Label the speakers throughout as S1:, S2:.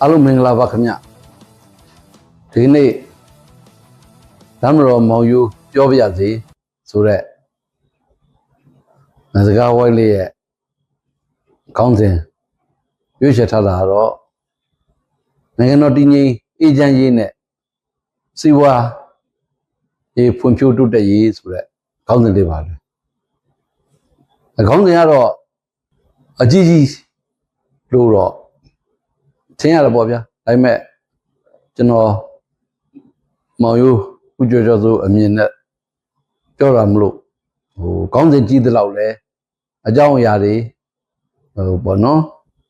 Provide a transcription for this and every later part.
S1: အားလုံးမင်္ဂလာပါခင်ဗျဒီနေ့ဓမ္မတော်မောင်ယူပြောပြရစီဆိုတော့ငါစကားဝိုင်းလေးရဲ့ကောင်းစဉ်ရွေးချယ်ထားတာကတော့နိုင်ငံတော်တည်ငြိမ်အေဂျင့်ရေးနဲ့စီဝါရေးဖွံ့ဖြိုးတိုးတက်ရေးဆိုတော့ကောင်းစဉ်လေးပါလေအကောင်းစဉ်ကတော့အကြီးကြီးလို့တော့ ထင်ရတယ်ပေါ့ဗျာဒါပေမဲ့ကျွန်တော်မောင်ရိုးဥကြွကြောဆိုအမြင်နဲ့ပြောတာမလို့ဟိုကောင်းစဉ်ကြီးသလောက်လဲအကြောင်းအရာတွေဟိုပေါ့နော်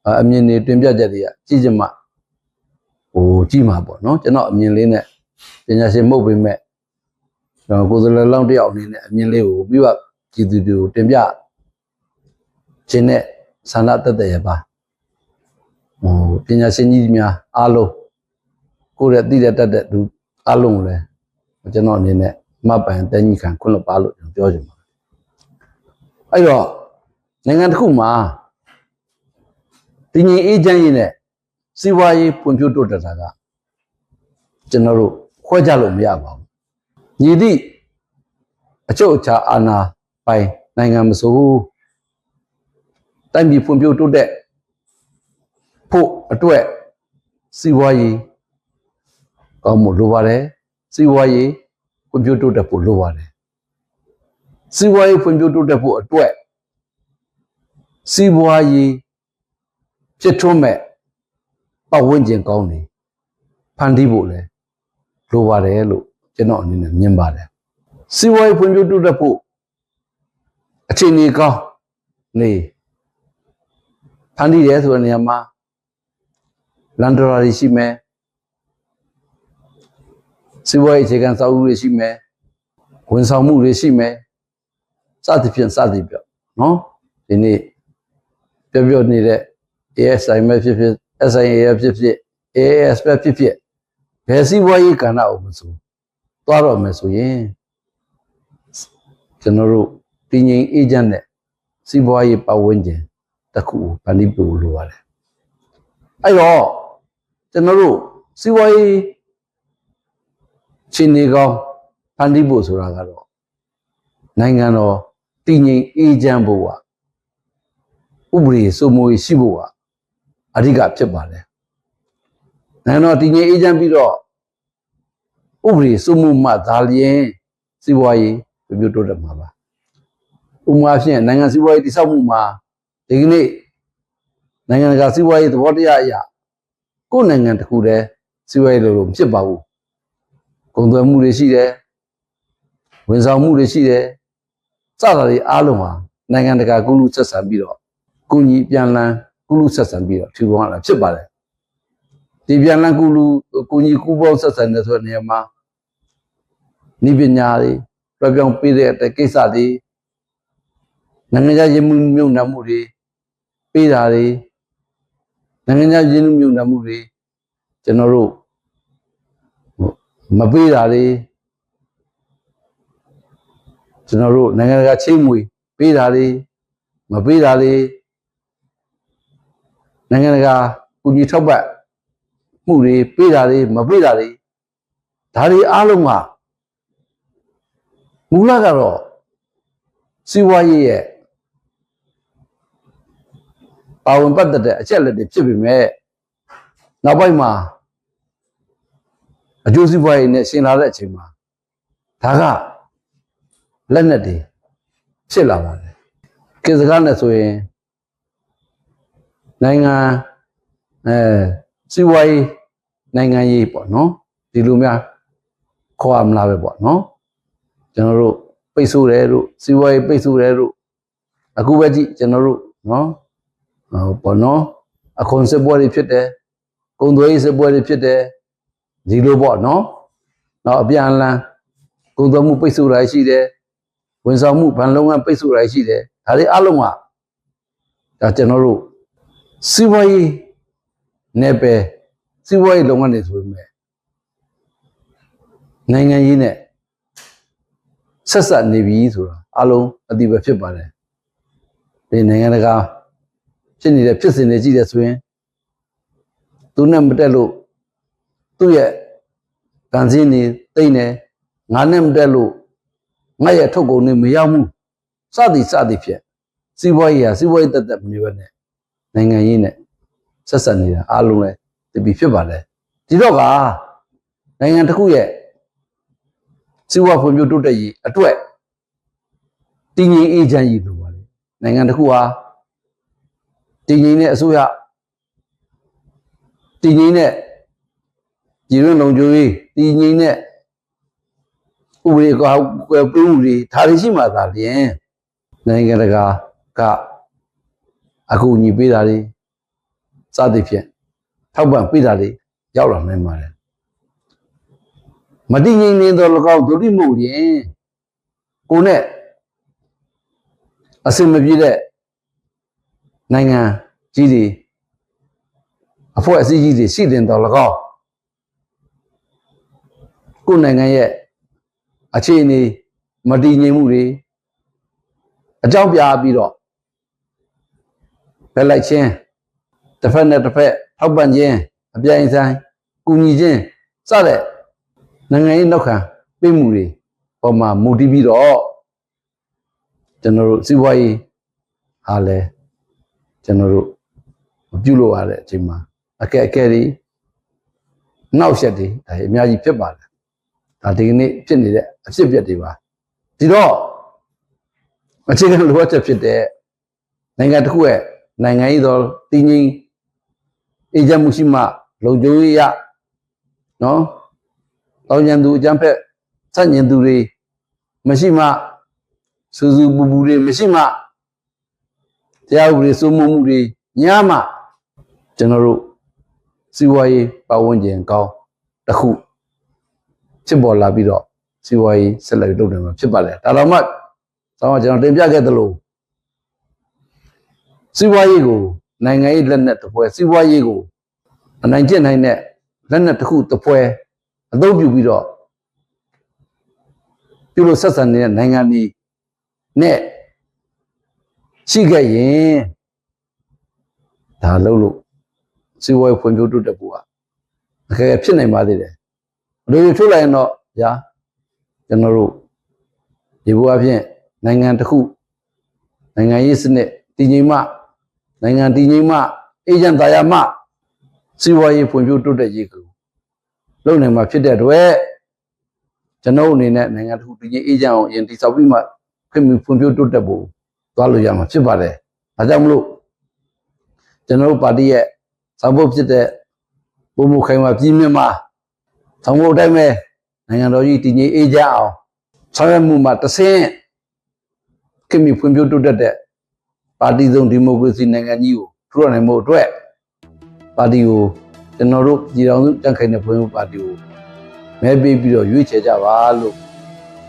S1: အအမြင်တွေတင်ပြချက်တွေကကြည့်ကြမှာဟိုကြည့်မှာပေါ့နော်ကျွန်တော်အမြင်လေးနဲ့ပညာရှင်မဟုတ်ပေမဲ့ကျွန်တော်ကိုယ်စားလှယ်လောင်းတစ်ယောက်အနေနဲ့အမြင်လေးကိုပြီးတော့ကြည်သူတွေကိုတင်ပြခြင်းနဲ့ဆန္ဒတက်တဲ့ရပါဟို ပညာရှင်ကြီးများအားလုံးကိုယ့်ရဲ့သိတဲ့တတ်တဲ့သူအားလုံးကိုလည်းကျွန်တော်အနေနဲ့မှတ်ပိုင်တန်းကြီးခံခွင့်လွှတ်ပါလို့ကျွန်တော်ပြောချင်ပါတယ်အဲ့တော့နိုင်ငံတစ်ခုမှာတည်ငြိမ်အေးချမ်းရေးနဲ့စီးပွားရေးဖွံ့ဖြိုးတိုးတက်တာကကျွန်တော်တို့ခွဲခြားလို့မရပါဘူးညီသည့်အချုပ်အခြာအာဏာပိုင်နိုင်ငံမဆိုဘူးတိုင်းပြည်ဖွံ့ဖြိုးတိုးတက် ဖို့အတွက်စီးပွားရေးကောင်းမှုလိုပါတယ်စီးပွားရေးဖွံ့ဖြိုးတိုးတက်ဖို့လိုပါတယ်စီးပွားရေးဖွံ့ဖြိုးတိုးတက်ဖို့အတွက်စီးပွားရေးဖြစ်ထွန်းမဲ့ပတ်ဝန်းကျင်ကောင်းနေဖန်တီးဖို့လဲလိုပါတယ်လို့ကျွန်တော်အနေနဲ့မြင်ပါတယ်စီးပွားရေးဖွံ့ဖြိုးတိုးတက်ဖို့အခြေအနေကောင်းနေဖန်တီးတယ်ဆိုတဲ့နေရာမှာ လန်ဒရာတွေရှိမယ်စီးပွားရေးအခြေခံစာအုပ်တွေရှိမယ်ဝန်ဆောင်မှုတွေရှိမယ်စသဖြင့်စသည်ပြောနော်ဒီနေ့ပြောပြောနေတဲ့ ASI မဲ့ဖြစ်ဖြစ် SIA ဖြစ်ဖြစ် AAS ပဲဖြစ်ဖြစ်ဘယ်စီးပွားရေးကဏ္ဍအောင်မဆိုသွားတော့မယ်ဆိုရင်ကျွန်တော်တို့တည်ငြိမ်အေဂျင့်နဲ့စီးပွားရေးပတ်ဝန်းကျင်တစ်ခုကိုဗန်ဒီပူလိုပါတယ်အဲ့တော့ ကျွန်တော်တို့စီးပွားရေးခြေနေကောင်းဖန်တီးဖို့ဆိုတာကတော့နိုင်ငံတော်တည်ငြိမ်အေးချမ်းဖို့ကဥပဒေစိုးမိုးရေးရှိဖို့ကအဓိကဖြစ်ပါတယ်နိုင်ငံတော်တည်ငြိမ်အေးချမ်းပြီးတော့ဥပဒေစိုးမိုးမှသာလျင်စီးပွားရေးပြပြတိုးတက်မှာပါဥပမာဖြင့်နိုင်ငံစီးပွားရေးတည်ဆောက်မှုမှာဒီကနေ့နိုင်ငံတကာစီးပွားရေးသဘောတရားအရာ ကိုယ့်နိုင်ငံတစ်ခုတည်းစီးပွားရေးလို့လို့မဖြစ်ပါဘူးကုန်သွယ်မှုတွေရှိတယ်ဝန်ဆောင်မှုတွေရှိတယ်စတာတွေအားလုံးဟာနိုင်ငံတကာကုလူဆက်ဆံပြီးတော့ကုညီပြန်လန်းကုလူဆက်ဆံပြီးတော့ထူထောင်ရတာဖြစ်ပါတယ်ဒီပြန်လန်းကုလူကုညီကုပေါဆက်ဆံတဲ့ဆိုတဲ့နေရာမှာနိပညာတွေပြပြောင်းပေးတဲ့တဲ့ကိစ္စတွေနိုင်ငံခြားရင်းမှုမြုံနှံမှုတွေပေးတာတွေ နိုင်ငံခြားရင်းနှီးမြှုပ်နှံမှုတွေကျွန်တော်တို့ဟိုမပေးတာတွေကျွန်တော်တို့နိုင်ငံတကာချိတ်မွေပေးတာတွေမပေးတာတွေနိုင်ငံတကာကူညီထောက်ပံ့မှုတွေပေးတာတွေမပေးတာတွေဒါတွေအားလုံးကမူလကတော့စီးပွားရေးရဲ့ ပါဝင်ပတ်သက်တဲ့အချက်လက်တွေဖြစ်ပေမဲ့နောက်ပိုင်းမှာအကျိုးစီးပွားရေးနဲ့ရှင်လာတဲ့အချိန်မှာဒါကလက်နက်တွေဖြစ်လာပါတယ်ကိစ္စကားနဲ့ဆိုရင်နိုင်ငံအဲစီးပွားရေးနိုင်ငံရေးပေါ့နော်ဒီလိုများခေါ်ရမလားပဲပေါ့နော်ကျွန်တော်တို့ပိတ်ဆို့တယ်တို့စီးပွားရေးပိတ်ဆို့တယ်တို့အခုပဲကြည့်ကျွန်တော်တို့နော် ဟိုပေါ့နော်အခွန်စစ်ပွဲတွေဖြစ်တယ်ကုံသွေးရေးစစ်ပွဲတွေဖြစ်တယ်ဒီလိုပေါ့နော်နောက်အပြန်အလှန်ကုံသွေးမှုပိတ်ဆို့တာရှိတယ်ဝန်ဆောင်မှုဗန်လုံးကပိတ်ဆို့တာရှိတယ်ဒါတွေအလုံးကဒါကျွန်တော်တို့စီးပွားရေးနယ်ပယ်စီးပွားရေးလုပ်ငန်းတွေဆိုပေမဲ့နိုင်ငံရေးနဲ့ဆက်ဆက်နေပြီဆိုတာအလုံးအတိပဲဖြစ်ပါတယ်ဒီနိုင်ငံတကာ ဖြစ်နေတဲ့ဖြစ်စဉ်တွေကြည့်တယ်ဆိုရင်သူနဲ့မတက်လို့သူ့ရဲ့ကန်စင်းနေတိတ်နေငါနဲ့မတက်လို့ငါရဲ့ထုတ်ကုန်နေမရောက်ဘူးစသည်စသည်ဖြစ်စီးပွားရေးဟာစီးပွားရေးတက်တက်မနေဘဲနဲ့နိုင်ငံရေးနဲ့ဆက်ဆက်နေတာအားလုံးလည်းတပီဖြစ်ပါလေဒီတော့ကနိုင်ငံတစ်ခုရဲ့စီးပွားဖွံ့ဖြိုးတိုးတက်ရေးအတွက်တည်ငြိမ်အေးချမ်းရေးလိုပါလေနိုင်ငံတစ်ခုဟာ တည်ငြိမ်တဲ့အစိုးရတည်ငြိမ်တဲ့ပြည်တွင်းလုံခြုံရေးတည်ငြိမ်တဲ့ဥပဒေကောကွယ်ပေးမှုတွေဒါတွေရှိမှသာလျှင်နိုင်ငံတကာကအခုညီပေးတာတွေစသဖြင့်ထောက်ပံ့ပေးတာတွေရောက်လာနိုင်ပါတယ်မတည်ငြိမ်နေတော့၎င်းဒုတိမို့လျင်ကိုယ်နဲ့အစင်မပြေတဲ့ နိုင်ငံကြီးတွေအဖွဲ့အစည်းကြီးတွေရှိတင်တော့၎င်းကိုယ်နိုင်ငံရဲ့အခြေအနေမတည်ငြိမ်မှုတွေအကြောင်းပြပြီးတော့ဘယ်လိုက်ချင်းတစ်ဖက်နဲ့တစ်ဖက်ထောက်ပံ့ခြင်းအပြိုင်ဆိုင်ကူညီခြင်းစတဲ့နိုင်ငံရေးနောက်ခံပေးမှုတွေပေါ်မှာမူတည်ပြီးတော့ကျွန်တော်တို့စီးပွားရေးဟာလဲ ကျွန်တော်တို့မပြုတ်လို့ရတဲ့အချိန်မှာအကဲအကဲတွေနောက်ဆက်တွေဒါအများကြီးဖြစ်ပါတယ်ဒါဒီကနေ့ဖြစ်နေတဲ့အဖြစ်အပျက်တွေပါဒီတော့အခြေခံလိုအပ်ချက်ဖြစ်တဲ့နိုင်ငံတစ်ခုရဲ့နိုင်ငံရေးတော်တည်ငြိမ်အေဂျင့်မှုရှိမှလုံခြုံရေးရနော်တောင်းကျန်သူအကြမ်းဖက်ဆန့်ကျင်သူတွေမရှိမှစူးစူးပူပူတွေမရှိမှ တရားဥပဒေစိုးမိုးမှုတွေညမှကျွန်တော်တို့စီးပွားရေးပတ်ဝန်းကျင်ကောင်းတစ်ခုဖြစ်ပေါ်လာပြီးတော့စီးပွားရေးဆက်လက်လုပ်နေမှာဖြစ်ပါလေဒါတော့မှဆောင်းကကျွန်တော်တင်ပြခဲ့သလိုစီးပွားရေးကိုနိုင်ငံရေးလက်နက်တစ်ပွဲစီးပွားရေးကိုအနိုင်ကျင့်နိုင်တဲ့လက်နက်တစ်ခုတစ်ပွဲအသုံးပြုပြီးတော့ပြုလို့ဆက်ဆံနေတဲ့နိုင်ငံကြီးနဲ့ ရှိခဲ့ရင်ဒါလုံးလို့စီးပွားရေးဖွံ့ဖြိုးတိုးတက်ဖို့ကအခက်အခဲဖြစ်နိုင်ပါသေးတယ်ဘယ်လိုထုတ်လိုက်ရင်တော့ညာကျွန်တော်တို့ဒီဘဝဖြင့်နိုင်ငံတစ်ခုနိုင်ငံရေးစနစ်တည်ငြိမ်မှနိုင်ငံတည်ငြိမ်မှအေဂျင့်သားရမှစီးပွားရေးဖွံ့ဖြိုးတိုးတက်ရေးကိုလုပ်နိုင်မှာဖြစ်တဲ့အတွက်ကျွန်တော်အနေနဲ့နိုင်ငံတစ်ခုတည်ငြိမ်အေဂျင့်အောင်အရင်တည်ဆောက်ပြီးမှခင်မဖွံ့ဖြိုးတိုးတက်ဖို့ သွားလို့ရမှာဖြစ်ပါတယ်။ဒါကြောင့်မလို့ကျွန်တော်တို့ပါတီရဲ့ဆောင်ဖို့ဖြစ်တဲ့ပုံမှုခိုင်မာပြည်မြင့်မှာဆောင်ဖို့အတိုင်းပဲနိုင်ငံတော်ကြီးတည်ငြိမ်အေဂျင့်အောင်ဆောင်ရွက်မှုမှာတဆင့်ခင်မဖွံ့ဖြိုးတိုးတက်တဲ့ပါတီစုံဒီမိုကရေစီနိုင်ငံကြီးကိုထူထောင်နိုင်မှုအတွက်ပါတီကိုကျွန်တော်တို့ပြည်တော်စုတန့်ခိုင်တဲ့ဖွံ့ဖြိုးပါတီကိုမဲပေးပြီးတော့ရွေးချယ်ကြပါလို့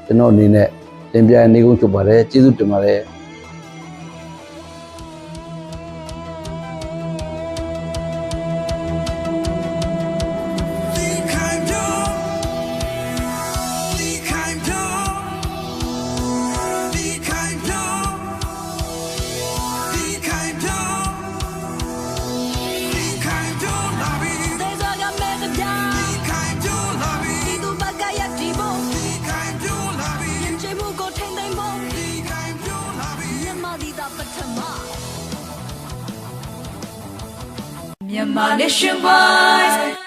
S1: ကျွန်တော်အနေနဲ့တင်ပြနေကုန်ချုပ်ပါတယ်ကျေးဇူးတင်ပါတယ်
S2: Namah Shivaya